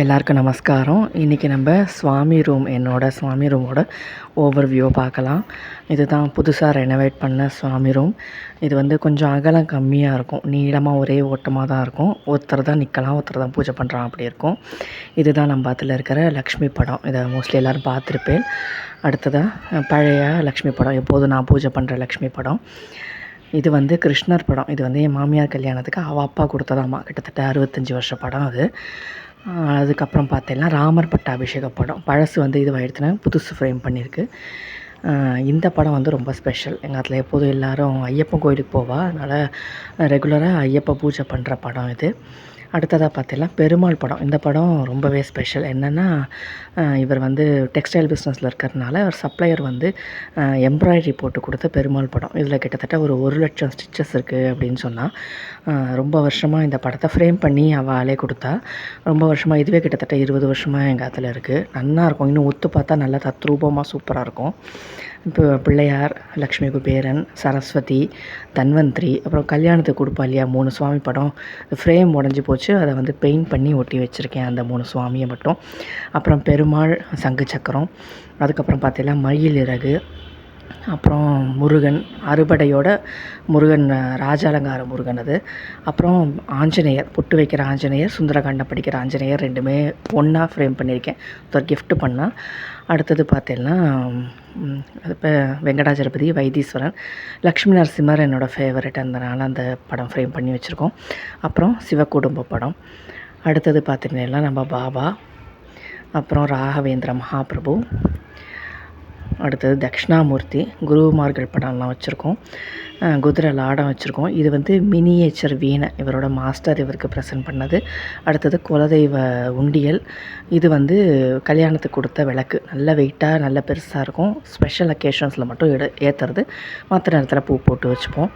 எல்லாருக்கும் நமஸ்காரம். இன்றைக்கி நம்ம சுவாமி ரூம் என்னோடய சுவாமி ரூமோட ஓவர் வியூவை பார்க்கலாம். இதுதான் புதுசாக ரெனோவேட் பண்ண சுவாமி ரூம். இது வந்து கொஞ்சம் அகலம் கம்மியாக இருக்கும். நீளமாக ஒரே ஓட்டமாக தான் இருக்கும். ஒருத்தர் தான் நிற்கலாம் ஒருத்தர் தான் பூஜை பண்ணுறான் அப்படி இருக்கும். இதுதான் நம்ம அதில் இருக்கிற லக்ஷ்மி படம். இதை மோஸ்ட்லி எல்லோரும் பார்த்துருப்பேன். அடுத்ததாக பழைய லக்ஷ்மி படம். எப்போதும் நான் பூஜை பண்ணுற லக்ஷ்மி படம். இது வந்து கிருஷ்ணர் படம். இது வந்து என் மாமியார் கல்யாணத்துக்கு அவள் அப்பா கொடுத்ததாம்மா கிட்டத்தட்ட அறுபத்தஞ்சி வருஷ படம் அது. அதுக்கப்புறம் பார்த்தீங்கன்னா ராமர் பட்டாபிஷேக படம். பழசு வந்து இதுவாகிடுச்சுன்னா புதுசு ஃப்ரேம் பண்ணியிருக்கு இந்த படம் வந்து ரொம்ப ஸ்பெஷல் எங்கள் அதில் எப்போதும் எல்லோரும் ஐயப்பன் கோயிலுக்கு போவா. அதனால் ரெகுலராக ஐயப்ப பூஜை பண்ணுற படம் இது. அடுத்ததாக பார்த்தீங்கன்னா பெருமாள் படம். இந்த படம் ரொம்பவே ஸ்பெஷல் என்னென்னா இவர் வந்து டெக்ஸ்டைல் பிஸ்னஸில் இருக்கிறதுனால அவர் சப்ளையர் வந்து எம்ப்ராய்டரி போட்டு கொடுத்த பெருமாள் படம். இதில் கிட்டத்தட்ட ஒரு ஒரு லட்சம் ஸ்டிச்சஸ் இருக்குது அப்படின்னு சொன்னால் ரொம்ப வருஷமாக இந்த படத்தை ஃப்ரேம் பண்ணி அவளே கொடுத்தா. ரொம்ப வருஷமாக இதுவே கிட்டத்தட்ட இருபது வருஷமாக எங்கள் அதில் இருக்குது நல்லா இருக்கும். இன்னும் ஒத்து பார்த்தா நல்லா தத்ரூபமாக சூப்பராக இருக்கும். இப்போ பிள்ளையார் லக்ஷ்மி குபேரன் சரஸ்வதி தன்வந்திரி அப்புறம் கல்யாணத்துக்கு கொடுப்பா இல்லையா மூணு சுவாமி படம். ஃப்ரேம் உடஞ்சி போச்சு அதை வந்து பெயிண்ட் பண்ணி ஒட்டி வச்சுருக்கேன் அந்த மூணு சுவாமியை மட்டும். அப்புறம் பெருமாள் சங்கு சக்கரம் அதுக்கப்புறம் பார்த்தீங்கன்னா மயில் இறகு அப்புறம் முருகன் அறுபடையோட முருகன் ராஜாலங்கார முருகன் அது. அப்புறம் ஆஞ்சநேயர் பொட்டு வைக்கிற ஆஞ்சநேயர் சுந்தரகாண்டம் படிக்கிற ஆஞ்சநேயர் ரெண்டுமே ஒன்றா ஃப்ரேம் பண்ணியிருக்கேன். ஒரு கிஃப்ட் பண்ணால் அடுத்தது பார்த்தீங்கன்னா இப்போ வெங்கடாஜலபதி வைத்தீஸ்வரன் லக்ஷ்மி நரசிம்மர் என்னோடய ஃபேவரட் அதனால் அந்த படம் ஃப்ரேம் பண்ணி வச்சுருக்கோம். அப்புறம் சிவக்குடும்ப படம். அடுத்தது பார்த்தீங்கன்னா நம்ம பாபா. அப்புறம் ராகவேந்திர மகாபிரபு. அடுத்தது தக்ஷணாமூர்த்தி குருமார்கள் படம்லாம் வச்சுருக்கோம். குதிரை லாடம் வச்சுருக்கோம். இது வந்து மினியேச்சர் வீணை இவரோட மாஸ்டர் இவருக்கு ப்ரெசென்ட் பண்ணது. அடுத்தது குலதெய்வ உண்டியல். இது வந்து கல்யாணத்துக்கு கொடுத்த விளக்கு. நல்ல வெயிட்டாக நல்ல பெருசாக இருக்கும். ஸ்பெஷல் அக்கேஷன்ஸில் மட்டும் எடு ஏற்றுறது மற்ற நேரத்தில் பூ போட்டு வச்சுப்போம்.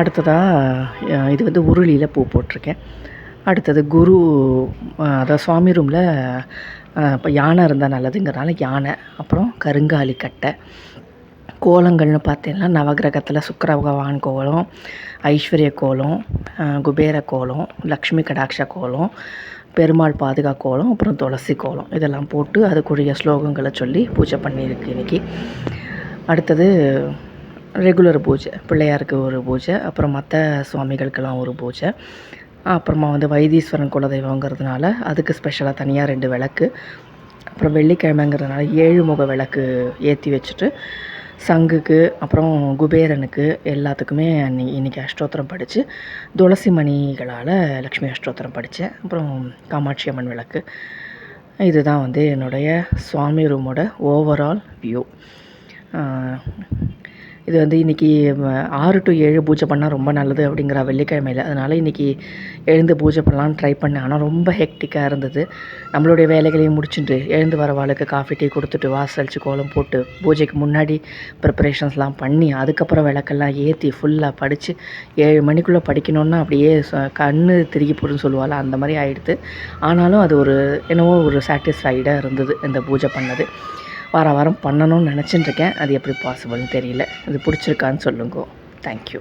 அடுத்ததாக இது வந்து உருளியில் பூ போட்டிருக்கேன். அடுத்தது குரு அதாவது சுவாமி ரூமில் இப்போ யானை இருந்தால் நல்லதுங்கிறனால யானை அப்புறம் கருங்காலி கட்டை கோலங்கள்னு பார்த்தீங்கன்னா நவகிரகத்தில் சுக்கர பகவான் கோலம் ஐஸ்வர்ய கோலம் குபேர கோலம் லக்ஷ்மி கடாட்ச கோலம் பெருமாள் பாதுகா கோலம் அப்புறம் துளசி கோலம் இதெல்லாம் போட்டு அதுக்குரிய ஸ்லோகங்களை சொல்லி பூஜை பண்ணியிருக்கு இன்றைக்கி அடுத்தது ரெகுலர் பூஜை பிள்ளையாருக்கு ஒரு பூஜை அப்புறம் மற்ற சுவாமிகளுக்கெல்லாம் ஒரு பூஜை. அப்புறமா வந்து வைத்தீஸ்வரன் குலதெய்வங்கிறதுனால அதுக்கு ஸ்பெஷலாக தனியாக ரெண்டு விளக்கு. அப்புறம் வெள்ளிக்கிழமைங்கிறதுனால ஏழு முக விளக்கு ஏற்றி வச்சுட்டு சங்குக்கு அப்புறம் குபேரனுக்கு எல்லாத்துக்குமே அன்னி இன்றைக்கி அஷ்டோத்திரம் படித்து துளசி மணிகளால் லக்ஷ்மி அஷ்டோத்திரம் படித்தேன் அப்புறம் காமாட்சி அம்மன் விளக்கு. இதுதான் வந்து என்னுடைய சுவாமி ரூமோட ஓவரால் வியூ இது வந்து இன்றைக்கி ஆறு டு ஏழு பூஜை பண்ணால் ரொம்ப நல்லது அப்படிங்கிற வெள்ளிக்கிழமையில். அதனால் இன்றைக்கி எழுந்து பூஜை பண்ணலான்னு ட்ரை பண்ணேன். ஆனால் ரொம்ப ஹெக்டிக்காக இருந்தது. நம்மளுடைய வேலைகளையும் முடிச்சுட்டு எழுந்து வர வாளுக்கு காஃபி டீ கொடுத்துட்டு வாசலிச்சு கோலம் போட்டு பூஜைக்கு முன்னாடி ப்ரிப்பரேஷன்ஸ்லாம் பண்ணி அதுக்கப்புறம் விளக்கெல்லாம் ஏற்றி ஃபுல்லாக படித்து ஏழு மணிக்குள்ளே படிக்கணுன்னா அப்படியே கண் கண்ணு திருகி போடுன்னு சொல்லுவாள். அந்த மாதிரி ஆகிடுது ஆனாலும் அது ஒரு என்னவோ ஒரு சாட்டிஸ்ஃபைடாக இருந்தது இந்த பூஜை பண்ணது. வார வாரம் பண்ணணும்னு நினச்சிட்டு இருக்கேன். அது எப்படி பாசிபிள்னு தெரியல. இது பிடிச்சிருக்கான்னு சொல்லுங்க. தேங்க்யூ